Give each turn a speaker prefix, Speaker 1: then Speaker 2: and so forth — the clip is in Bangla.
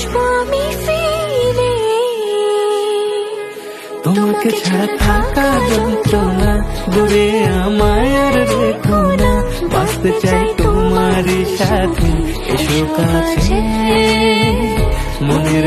Speaker 1: আসব আমি ফিরে।
Speaker 2: তোমাকে ছাড়া থাকা যন্ত্রণা দূরে আমায় আর রেখো না। বাঁচতে চাই তোমার সাথে। এসো কাছে। মনের